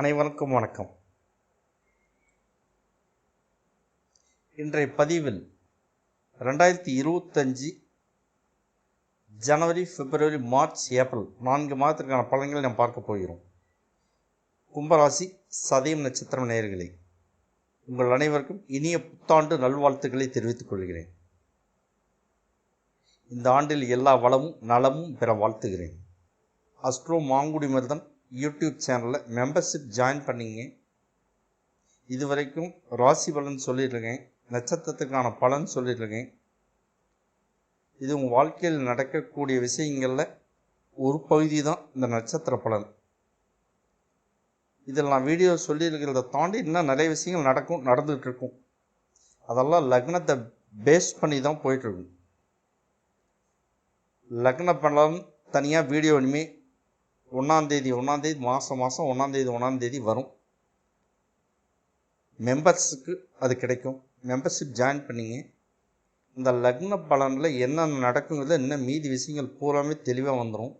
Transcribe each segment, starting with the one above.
அனைவருக்கும் வணக்கம். இன்றைய பதிவில் ரெண்டாயிரத்தி இருபத்தஞ்சி ஜனவரி பிப்ரவரி மார்ச் ஏப்ரல் நான்கு மாதத்திற்கான பலன்களை நாம் பார்க்க போகிறோம். கும்பராசி சதயம் நட்சத்திரம் நேயர்களே உங்கள் அனைவருக்கும் இனிய புத்தாண்டு நல்வாழ்த்துக்களை தெரிவித்துக் கொள்கிறேன். இந்த ஆண்டில் எல்லா வளமும் நலமும் பெற வாழ்த்துகிறேன். அஸ்ட்ரோ மாங்குடி மருதன் யூடியூப் சேனலில் மெம்பர்ஷிப் ஜாயின் பண்ணிங்க. இது வரைக்கும் ராசி பலன் சொல்லியிருக்கேன் நட்சத்திரத்துக்கான பலன் சொல்லியிருக்கேன் இது உங்கள் வாழ்க்கையில் நடக்கக்கூடிய விஷயங்களில் ஒரு பகுதி தான் இந்த நட்சத்திர பலன். இதில் நான் வீடியோ சொல்லியிருக்கிறத தாண்டி இன்னும் நிறைய விஷயங்கள் நடக்கும் நடந்துகிட்டு இருக்கும் அதெல்லாம் லக்னத்தை பேஸ் பண்ணி தான் போயிட்டுருக்கும். லக்ன பலன் தனியாக வீடியோ இனிமேல் ஒன்றாந்தேதி ஒன்றாந்தேதி மாதம் மாதம் ஒன்றாந்தேதி ஒன்றாந்தேதி வரும். மெம்பர்ஸுக்கு அது கிடைக்கும். மெம்பர்ஷிப் ஜாயின் பண்ணிங்க. இந்த லக்ன பலனில் என்னென்ன நடக்குங்கிறது இன்னும் மீதி விஷயங்கள் பூராமே தெளிவாக வந்துடும்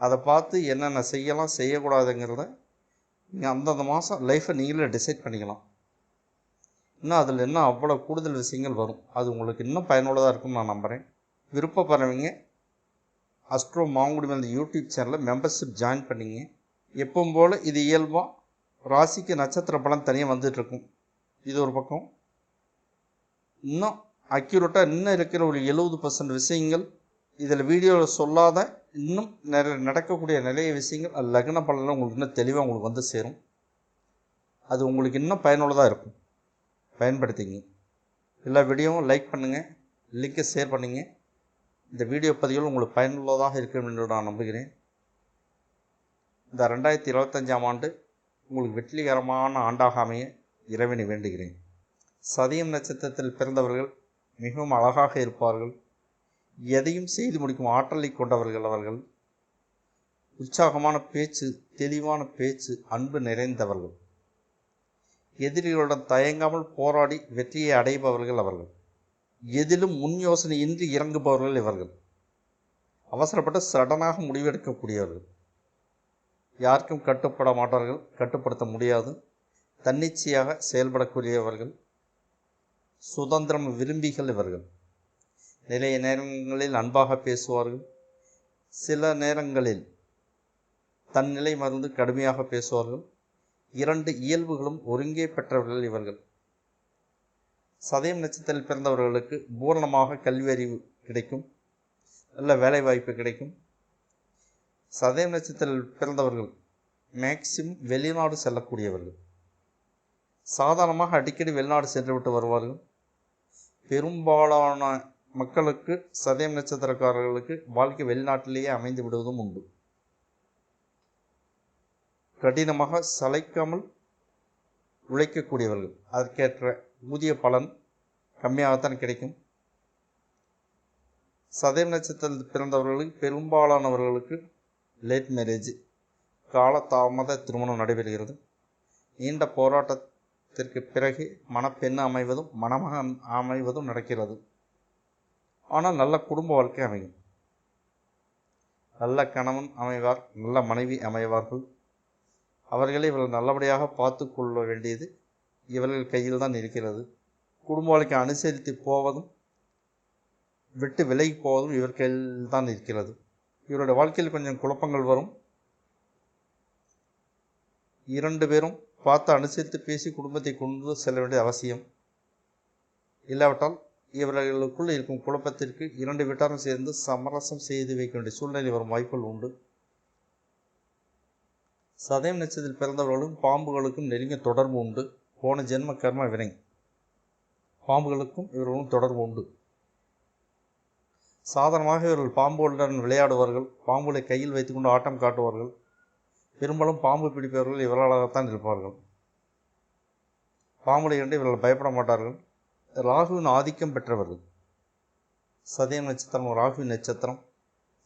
அதை பார்த்து என்னென்ன செய்யலாம் செய்யக்கூடாதுங்கிறத நீங்கள் அந்தந்த மாதம் லைஃப்பை நீங்களே டிசைட் பண்ணிக்கலாம். இன்னும் அதில் இன்னும் அவ்வளோ கூடுதல் விஷயங்கள் வரும். அது உங்களுக்கு இன்னும் பயனுள்ளதாக இருக்கும்னு நான் நம்புகிறேன் விருப்பப்படுறவங்க அஸ்ட்ரோ மாங்குடி அந்த யூடியூப் சேனலில் மெம்பர்ஷிப் ஜாயின் பண்ணிங்க. எப்பவும் போல் இது இயல்பாக ராசிக்கு நட்சத்திர பலன் தனியாக வந்துட்டுருக்கும் இது ஒரு பக்கம். இன்னும் அக்யூரேட்டாக இன்னும் இருக்கிற ஒரு எழுபது பர்சன்ட் விஷயங்கள் இதில் வீடியோவில் சொல்லாத இன்னும் நிறைய நடக்கக்கூடிய நிறைய விஷயங்கள் அது லக்ன பலனில் உங்களுக்கு இன்னும் தெளிவாக உங்களுக்கு வந்து சேரும். அது உங்களுக்கு இன்னும் பயனுள்ளதாக இருக்கும். பயன்படுத்திங்க. எல்லா வீடியோவும் லைக் பண்ணுங்கள் லிங்கை ஷேர் பண்ணுங்கள் இந்த வீடியோ பதிவுகள் உங்களுக்கு பயனுள்ளதாக இருக்கும் என்று நான் நம்புகிறேன். இந்த ரெண்டாயிரத்தி இருபத்தஞ்சாம் ஆண்டு உங்களுக்கு வெற்றிகரமான ஆண்டாக அமைய இறைவனை வேண்டுகிறேன். சதயம் நட்சத்திரத்தில் பிறந்தவர்கள் மிகவும் அழகாக இருப்பார்கள். எதையும் செய்து முடிக்கும் ஆற்றலை கொண்டவர்கள் அவர்கள். உற்சாகமான பேச்சு தெளிவான பேச்சு அன்பு நிறைந்தவர்கள். எதிரிகளுடன் தயங்காமல் போராடி வெற்றியை அடைபவர்கள் அவர்கள். எதிலும் முன் யோசனையின்றி இறங்குபவர்கள் இவர்கள். அவசரப்பட்டு சடனாக முடிவெடுக்கக்கூடியவர்கள். யாருக்கும் கட்டுப்பட மாட்டார்கள் கட்டுப்படுத்த முடியாது. தன்னிச்சையாக செயல்படக்கூடியவர்கள். சுதந்திரம் விரும்பிகள் இவர்கள். நிறைய நேரங்களில் அன்பாக பேசுவார்கள். சில நேரங்களில் தன்னிலை மறந்து கடுமையாக பேசுவார்கள். இரண்டு இயல்புகளும் ஒருங்கே பெற்றவர்கள் இவர்கள். சதயம் நட்சத்திரத்தில் பிறந்தவர்களுக்கு பூரணமாக கல்வி அறிவு கிடைக்கும். நல்ல வேலை வாய்ப்பு கிடைக்கும். சதயம் நட்சத்திரத்தில் பிறந்தவர்கள் மேக்சிமம் வெளிநாடு செல்லக்கூடியவர்கள். சாதாரணமாக அடிக்கடி வெளிநாடு சென்றுவிட்டு வருவார்கள். பெரும்பாலான மக்களுக்கு சதயம் நட்சத்திரக்காரர்களுக்கு வாழ்க்கை வெளிநாட்டிலேயே அமைந்து விடுவதும் உண்டு. கடினமாக சளைக்காமல் உழைக்கக்கூடியவர்கள். அதற்கேற்ற ஊதிய பலன் கம்மியாகத்தான் கிடைக்கும். சதயம் நட்சத்திரத்தில் பிறந்தவர்களுக்கு பெரும்பாலானவர்களுக்கு லேட் மேரேஜ் காலதாமத திருமணம் நடைபெறுகிறது. நீண்ட போராட்டத்திற்கு பிறகு மணப்பெண் அமைவதும் மணமகன் அமைவதும் நடக்கிறது. ஆனால் நல்ல குடும்ப வாழ்க்கை அமையும். நல்ல கணவன் அமைவார் நல்ல மனைவி அமைவார்கள். அவர்களை இவர்கள் நல்லபடியாக பார்த்து கொள்ள வேண்டியது இவர்கள் கையில் தான் இருக்கிறது. குடும்ப வாழ்க்கை அனுசரித்து போவதும் விட்டு விலகி போவதும் இவர் கையில் தான் இருக்கிறது. இவருடைய வாழ்க்கையில் கொஞ்சம் குழப்பங்கள் வரும். இரண்டு பேரும் பார்த்து அனுசரித்து பேசி குடும்பத்தை கொண்டு செல்ல வேண்டிய அவசியம் இல்லாவிட்டால் இவர்களுக்குள் இருக்கும் குழப்பத்திற்கு இரண்டு வீட்டாரும் சேர்ந்து சமரசம் செய்து வைக்க வேண்டிய சூழ்நிலை வரும் வாய்ப்புகள் உண்டு. சதயம் நட்சத்திரத்தில் பிறந்தவர்களும் பாம்புகளுக்கும் நெருங்கிய தொடர்பு உண்டு. போன ஜென்ம கர்ம வினை. பாம்புகளுக்கும் இவர்களும் தொடர்பு உண்டு. சாதாரணமாக இவர்கள் பாம்புகளுடன் விளையாடுவார்கள் பாம்புகளை கையில் வைத்துக்கொண்டு ஆட்டம் காட்டுவார்கள். பெரும்பாலும் பாம்பு பிடிப்பவர்கள் இவர்களாகத்தான் இருப்பார்கள். பாம்புகளை கண்டு இவர்கள் பயப்பட மாட்டார்கள். ராகுவின் ஆதிக்கம் பெற்றவர்கள். சதயம் நட்சத்திரம் ராகுவின் நட்சத்திரம்.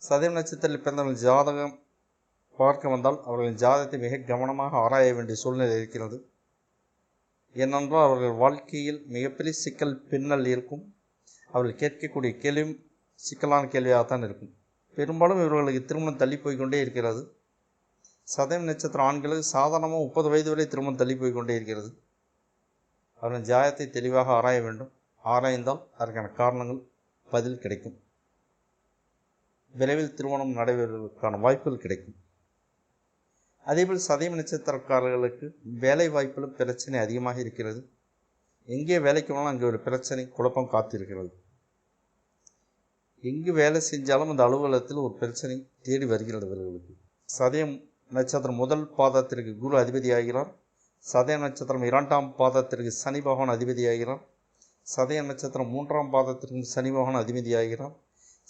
சதயம் நட்சத்திரத்தில் பிறந்தவர்கள் ஜாதகம் பார்க்க வந்தால் அவர்களின் ஜாதகத்தை மிக கவனமாக ஆராய வேண்டிய சூழ்நிலை இருக்கிறது. ஏனென்றால் அவர்கள் வாழ்க்கையில் மிகப்பெரிய சிக்கல் பின்னல் இருக்கும். அவர்கள் கேட்கக்கூடிய கேள்வியும் சிக்கலான கேள்வியாகத்தான் இருக்கும். பெரும்பாலும் இவர்களுக்கு திருமணம் தள்ளி போய்க்கொண்டே இருக்கிறது. சதயம் நட்சத்திரம் ஆண்களுக்கு சாதாரணமாக முப்பது வயது வரை திருமணம் தள்ளி போய் கொண்டே இருக்கிறது. அவரின் ஜாயத்தை தெளிவாக ஆராய வேண்டும். ஆராய்ந்தால் அதற்கான காரணங்கள் பதில் கிடைக்கும். விரைவில் திருமணம் நடைபெறுவதற்கான வாய்ப்புகள் கிடைக்கும். அதேபோல் சதயம் நட்சத்திரக்காரர்களுக்கு வேலை வாய்ப்பில் பிரச்சனை அதிகமாக இருக்கிறது. எங்கே வேலைக்கு போனாலும் அங்கே ஒரு பிரச்சனை குழப்பம் காத்திருக்கிறது. எங்கு வேலை செஞ்சாலும் அந்த அலுவலகத்தில் ஒரு பிரச்சனை தேடி வருகிறது இவர்களுக்கு. சதயம் நட்சத்திரம் முதல் பாதத்திற்கு குரு அதிபதியாகிறார். சதய நட்சத்திரம் இரண்டாம் பாதத்திற்கு சனி பகவான் அதிபதியாகிறார். சதய நட்சத்திரம் மூன்றாம் பாதத்திற்கும் சனி பகவான் அதிபதியாகிறார்.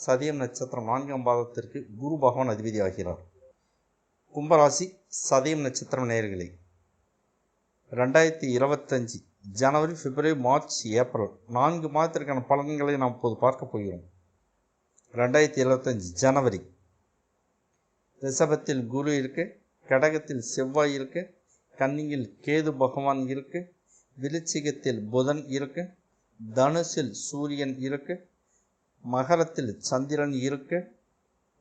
சதயம் நட்சத்திரம் நான்காம் பாதத்திற்கு குரு பகவான் அதிபதியாகிறார். கும்பராசி சதயம் நட்சத்திரம் நேயர்களே ரெண்டாயிரத்தி இருபத்தஞ்சி ஜனவரி பிப்ரவரி மார்ச் ஏப்ரல் நான்கு மாதத்திற்கான பலன்களை நாம் இப்போது பார்க்க போகிறோம். ரெண்டாயிரத்தி இருபத்தஞ்சி ஜனவரி ரிஷபத்தில் குரு இருக்கு கடகத்தில் செவ்வாய் இருக்கு கன்னியில் கேது பகவான் இருக்கு விருச்சிகத்தில் புதன் இருக்கு தனுசில் சூரியன் இருக்கு மகரத்தில் சந்திரன் இருக்கு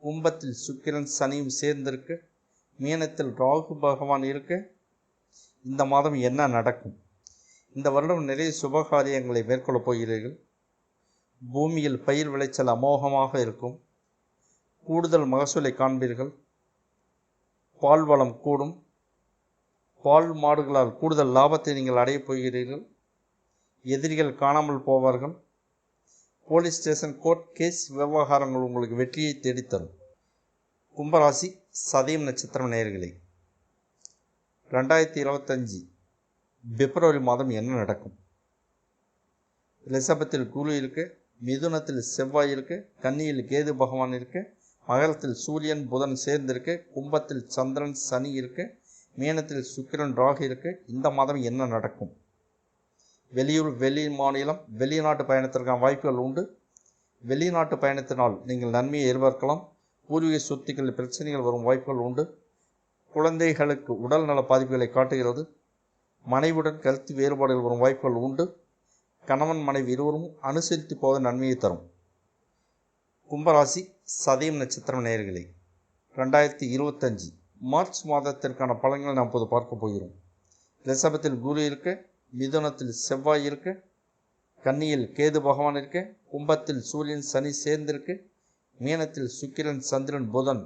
கும்பத்தில் சுக்கிரன் சனியும் சேர்ந்திருக்கு மீனத்தில் ராகு பகவான் இருக்க. இந்த மாதம் என்ன நடக்கும்? இந்த வருடம் நிறைய சுபகாரியங்களை மேற்கொள்ளப் போகிறீர்கள். பூமியில் பயிர் விளைச்சல் அமோகமாக இருக்கும். கூடுதல் மகசூலை காண்பீர்கள். பால் வளம் கூடும். பால் மாடுகளால் கூடுதல் லாபத்தை நீங்கள் அடையப் போகிறீர்கள். எதிரிகள் காணாமல் போவார்கள். போலீஸ் ஸ்டேஷன் கோர்ட் கேஸ் விவகாரங்கள் உங்களுக்கு வெற்றியை தேடித்தரும். கும்பராசி சதயம் நட்சத்திரம் நேயர்களே ரெண்டாயிரத்தி இருபத்தஞ்சி பிப்ரவரி மாதம் என்ன நடக்கும்? ரிஷபத்தில் குரு இருக்கு மிதுனத்தில் செவ்வாய் இருக்கு கன்னியில் கேது பகவான் இருக்கு மகரத்தில் சூரியன் புதன் சேர்ந்திருக்கு கும்பத்தில் சந்திரன் சனி இருக்கு மீனத்தில் சுக்கிரன் ராகு இருக்கு. இந்த மாதம் என்ன நடக்கும்? வெளியூர் வெளி மாநிலம் வெளிநாட்டு பயணத்திற்கான வாய்ப்புகள் உண்டு. வெளிநாட்டு பயணத்தினால் நீங்கள் நன்மையை எதிர்பார்க்கலாம். பூர்வீக சொத்துக்களில் பிரச்சனைகள் வரும் வாய்ப்புகள் உண்டு. குழந்தைகளுக்கு உடல் நல பாதிப்புகளை காட்டுகிறது. மனைவியுடன் கருத்து வேறுபாடுகள் வரும் வாய்ப்புகள் உண்டு. கணவன் மனைவி இருவரும் அனுசரித்து போக நன்மையை தரும். கும்பராசி சதயம் நட்சத்திரம் நேயர்களே ரெண்டாயிரத்தி இருபத்தஞ்சி மார்ச் மாதத்திற்கான பலன்களை நாம் இப்போது பார்க்க போகிறோம். ரிஷபத்தில் குரு இருக்க மிதுனத்தில் செவ்வாய் இருக்க கன்னியில் கேது பகவான் இருக்க கும்பத்தில் சூரியன் சனி சேர்ந்திருக்கு மீனத்தில் சுக்கிரன் சந்திரன் புதன்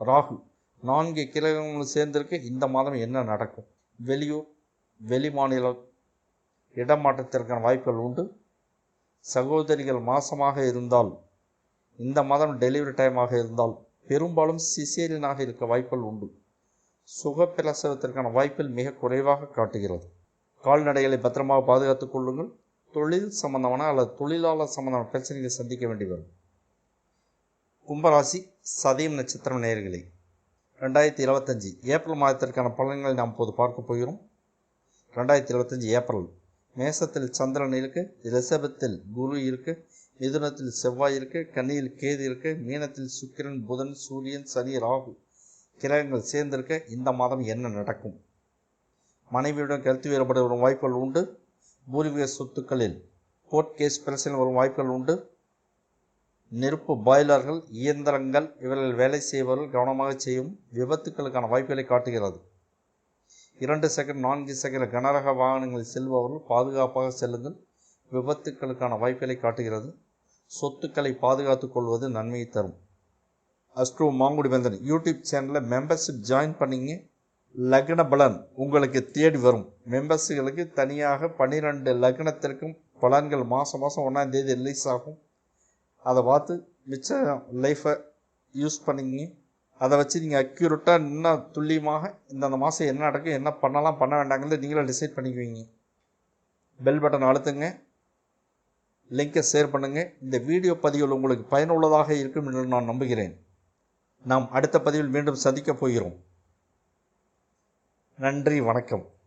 ராகு நான்கு கிரகங்களும் சேர்ந்திருக்கு. இந்த மாதம் என்ன நடக்கும்? வெளியூர் வெளி மாநில இடமாற்றத்திற்கான வாய்ப்புகள் உண்டு. சகோதரிகள் மாசமாக இருந்தால் இந்த மாதம் டெலிவரி டைமாக இருந்தால் பெரும்பாலும் சிசேரியனாக இருக்க வாய்ப்புகள் உண்டு. சுகப்பிரசவத்திற்கான வாய்ப்பில் மிக குறைவாக காட்டுகிறது. கால்நடைகளை பத்திரமாக பாதுகாத்துக் கொள்ளுங்கள். தொழில் சம்பந்தமான அல்லது தொழிலாளர் சம்பந்தமான பிரச்சனைகளை சந்திக்க வேண்டி வரும். கும்பராசி சதயம் நட்சத்திரம் நேயர்களே ரெண்டாயிரத்தி இருபத்தஞ்சி ஏப்ரல் மாதத்திற்கான பலன்களை நாம் இப்போது பார்க்க போகிறோம். ரெண்டாயிரத்தி இருபத்தஞ்சி ஏப்ரல் மேசத்தில் சந்திரன் இருக்குது ரிஷபத்தில் குரு இருக்கு மிதுனத்தில் செவ்வாய் இருக்குது கன்னியில் கேது இருக்குது மீனத்தில் சுக்கிரன் புதன் சூரியன் சனி ராகு கிரகங்கள் சேர்ந்திருக்க. இந்த மாதம் என்ன நடக்கும்? மனைவியுடன் கருத்து வேறுபட வரும் வாய்ப்புகள் உண்டு. பூர்வீக சொத்துக்களில் கோர்ட் கேஸ் பிரச்சனை வரும் வாய்ப்புகள் உண்டு. நெருப்பு பாய்லர்கள் இயந்திரங்கள் இவர்கள் வேலை செய்பவர்கள் கவனமாக செய்யும் விபத்துக்களுக்கான வாய்ப்புகளை காட்டுகிறது. இரண்டு செகண்ட் நான்கு செகண்ட் கனரக வாகனங்களில் செல்பவர்கள் பாதுகாப்பாக செல்லுங்கள். விபத்துக்களுக்கான வாய்ப்புகளை காட்டுகிறது. சொத்துக்களை பாதுகாத்துக் கொள்வது நன்மையை தரும். அஸ்ட்ரோ மாங்குடி வேந்தன் யூடியூப் சேனலில் மெம்பர்ஷிப் ஜாயின் பண்ணிங்க. லக்ன பலன் உங்களுக்கு தேடி வரும். மெம்பர்ஸுகளுக்கு தனியாக பன்னிரெண்டு லக்னத்திற்கும் பலன்கள் மாதம் மாதம் ஒன்றாம் தேதி ரிலீஸ் ஆகும். அதை பார்த்து மிச்ச லைஃப்பை யூஸ் பண்ணிங்க அதை வச்சு நீங்கள் அக்யூரேட்டாக இன்னும் துல்லியமாக இந்தந்த மாதம் என்ன நடக்கும் என்ன பண்ணலாம் பண்ண வேண்டாங்கிறது நீங்களே டிசைட் பண்ணிக்குவீங்க. பெல் பட்டன் அழுத்துங்க. லிங்கை ஷேர் பண்ணுங்கள் இந்த வீடியோ பதிவுகள் உங்களுக்கு பயனுள்ளதாக இருக்கும் என்று நான் நம்புகிறேன். நாம் அடுத்த பதிவில் மீண்டும் சந்திக்கப் போகிறோம். நன்றி வணக்கம்.